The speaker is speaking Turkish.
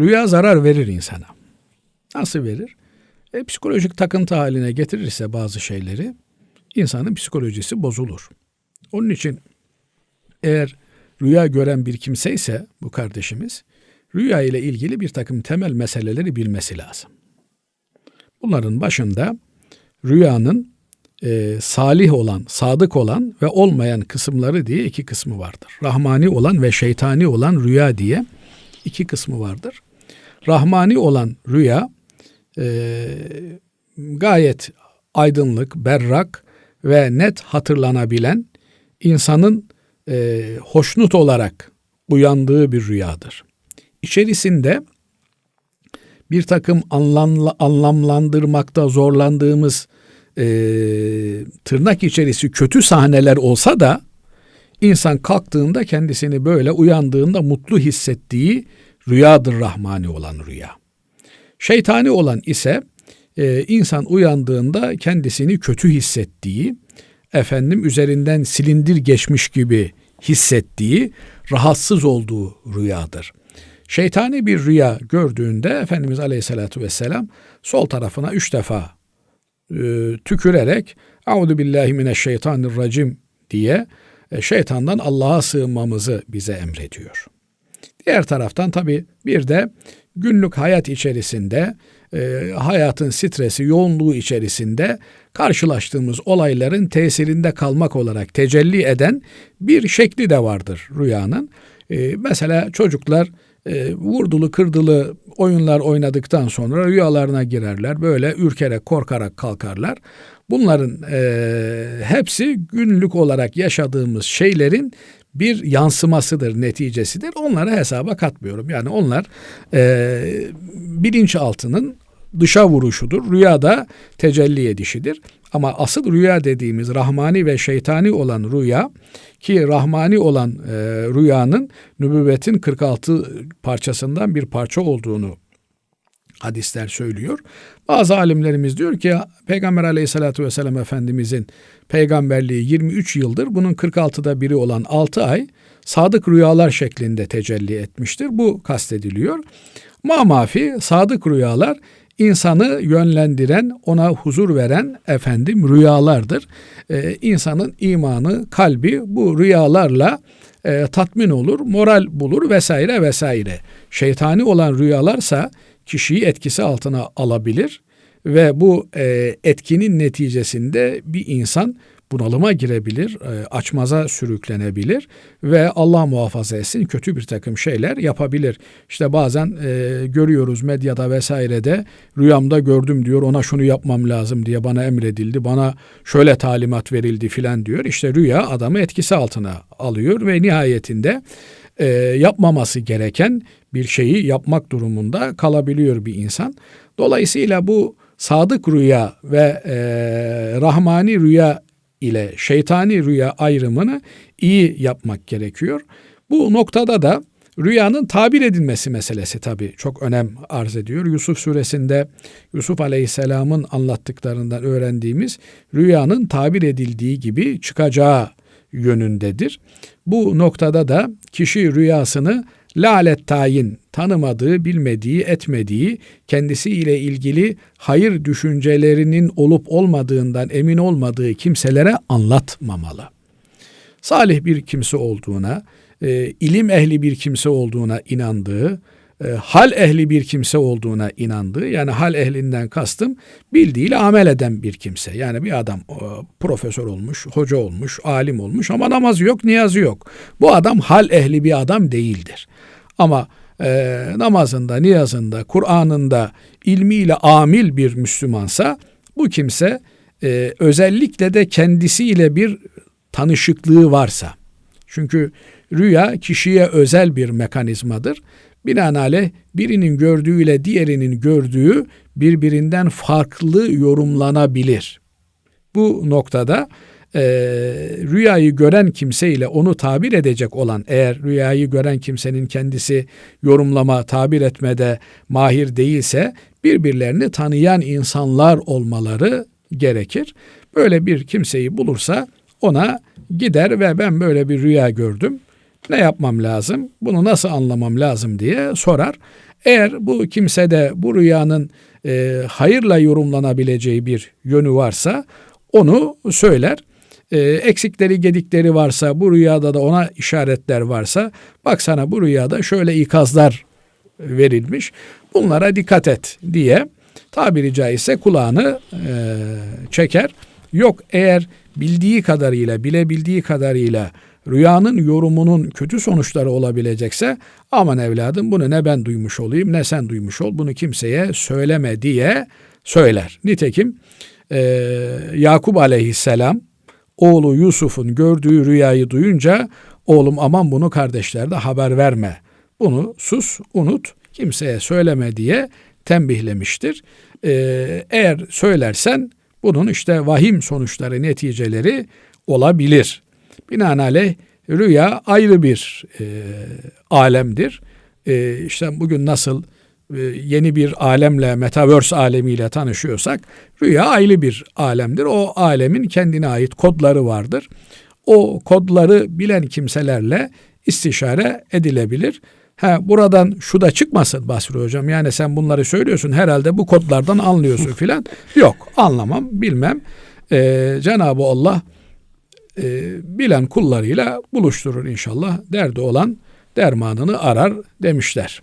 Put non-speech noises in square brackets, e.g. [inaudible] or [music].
Rüya zarar verir insana. Nasıl verir? E, psikolojik takıntı haline getirirse bazı şeyleri insanın psikolojisi bozulur. Onun için eğer rüya gören bir kimse ise bu kardeşimiz rüya ile ilgili bir takım temel meseleleri bilmesi lazım. Bunların başında rüyanın e, salih olan, sadık olan ve olmayan kısımları diye iki kısmı vardır. Rahmani olan ve şeytani olan rüya diye iki kısmı vardır. Rahmani olan rüya e, gayet aydınlık, berrak ve net hatırlanabilen insanın e, hoşnut olarak uyandığı bir rüyadır. İçerisinde bir takım anlamla, anlamlandırmakta zorlandığımız e, tırnak içerisi kötü sahneler olsa da insan kalktığında kendisini böyle uyandığında mutlu hissettiği rüyadır rahmani olan rüya. Şeytani olan ise e, insan uyandığında kendisini kötü hissettiği, efendim üzerinden silindir geçmiş gibi hissettiği, rahatsız olduğu rüyadır. Şeytani bir rüya gördüğünde Efendimiz Aleyhisselatü Vesselam sol tarafına üç defa e, tükürerek Euzu billahi mineşşeytanirracim diye e, şeytandan Allah'a sığınmamızı bize emrediyor. Diğer taraftan tabi bir de günlük hayat içerisinde e, hayatın stresi, yoğunluğu içerisinde karşılaştığımız olayların tesirinde kalmak olarak tecelli eden bir şekli de vardır rüyanın. E, mesela çocuklar e, vurdulu kırdılı oyunlar oynadıktan sonra rüyalarına girerler. Böyle ürkerek korkarak kalkarlar. Bunların e, hepsi günlük olarak yaşadığımız şeylerin bir yansımasıdır, neticesidir. Onları hesaba katmıyorum. Yani onlar e, bilinçaltının dışa vuruşudur. Rüyada tecelli edişidir. Ama asıl rüya dediğimiz rahmani ve şeytani olan rüya ki rahmani olan e, rüyanın nübüvvetin 46 parçasından bir parça olduğunu hadisler söylüyor. Bazı alimlerimiz diyor ki Peygamber aleyhissalatü vesselam Efendimizin peygamberliği 23 yıldır bunun 46'da biri olan 6 ay sadık rüyalar şeklinde tecelli etmiştir. Bu kastediliyor. Ma sadık rüyalar insanı yönlendiren, ona huzur veren efendim rüyalardır. Ee, insanın imanı, kalbi bu rüyalarla e, tatmin olur, moral bulur vesaire vesaire. Şeytani olan rüyalarsa kişiyi etkisi altına alabilir ve bu e, etkinin neticesinde bir insan bunalıma girebilir, e, açmaza sürüklenebilir ve Allah muhafaza etsin kötü bir takım şeyler yapabilir. İşte bazen e, görüyoruz medyada vesairede rüyamda gördüm diyor ona şunu yapmam lazım diye bana emredildi, bana şöyle talimat verildi filan diyor. İşte rüya adamı etkisi altına alıyor ve nihayetinde e, yapmaması gereken bir şeyi yapmak durumunda kalabiliyor bir insan. Dolayısıyla bu sadık rüya ve e, rahmani rüya ile şeytani rüya ayrımını iyi yapmak gerekiyor. Bu noktada da rüyanın tabir edilmesi meselesi tabii çok önem arz ediyor. Yusuf suresinde Yusuf Aleyhisselam'ın anlattıklarından öğrendiğimiz rüyanın tabir edildiği gibi çıkacağı yönündedir. Bu noktada da kişi rüyasını lalet tayin, tanımadığı, bilmediği, etmediği, kendisiyle ilgili hayır düşüncelerinin olup olmadığından emin olmadığı kimselere anlatmamalı. Salih bir kimse olduğuna, e, ilim ehli bir kimse olduğuna inandığı, e, hal ehli bir kimse olduğuna inandığı yani hal ehlinden kastım bildiğiyle amel eden bir kimse. Yani bir adam e, profesör olmuş, hoca olmuş, alim olmuş ama namazı yok, niyazı yok. Bu adam hal ehli bir adam değildir. Ama e, namazında, niyazında, Kur'an'ında ilmiyle amil bir Müslümansa bu kimse e, özellikle de kendisiyle bir tanışıklığı varsa. Çünkü rüya kişiye özel bir mekanizmadır Binaenaleyh birinin gördüğüyle diğerinin gördüğü birbirinden farklı yorumlanabilir. Bu noktada e, rüyayı gören kimse ile onu tabir edecek olan eğer rüyayı gören kimsenin kendisi yorumlama, tabir etmede mahir değilse birbirlerini tanıyan insanlar olmaları gerekir. Böyle bir kimseyi bulursa ona gider ve ben böyle bir rüya gördüm Ne yapmam lazım? Bunu nasıl anlamam lazım diye sorar. Eğer bu kimsede bu rüyanın e, hayırla yorumlanabileceği bir yönü varsa onu söyler. E, eksikleri gedikleri varsa bu rüyada da ona işaretler varsa bak sana bu rüyada şöyle ikazlar verilmiş. Bunlara dikkat et diye tabiri caizse kulağını e, çeker. Yok eğer bildiği kadarıyla, bilebildiği kadarıyla rüyanın yorumunun kötü sonuçları olabilecekse aman evladım bunu ne ben duymuş olayım ne sen duymuş ol bunu kimseye söyleme diye söyler. Nitekim e, Yakup aleyhisselam oğlu Yusuf'un gördüğü rüyayı duyunca oğlum aman bunu kardeşlerde haber verme. Bunu sus, unut, kimseye söyleme diye tembihlemiştir. Ee, eğer söylersen bunun işte vahim sonuçları, neticeleri olabilir. Binaenaleyh rüya ayrı bir e, alemdir. E, işte bugün nasıl e, yeni bir alemle, metaverse alemiyle tanışıyorsak rüya ayrı bir alemdir. O alemin kendine ait kodları vardır. O kodları bilen kimselerle istişare edilebilir. Ha, buradan şu da çıkmasın Basri Hocam. Yani sen bunları söylüyorsun herhalde bu kodlardan anlıyorsun [laughs] filan. Yok anlamam bilmem. Ee, Cenab-ı Allah e, bilen kullarıyla buluşturur inşallah. Derdi olan dermanını arar demişler.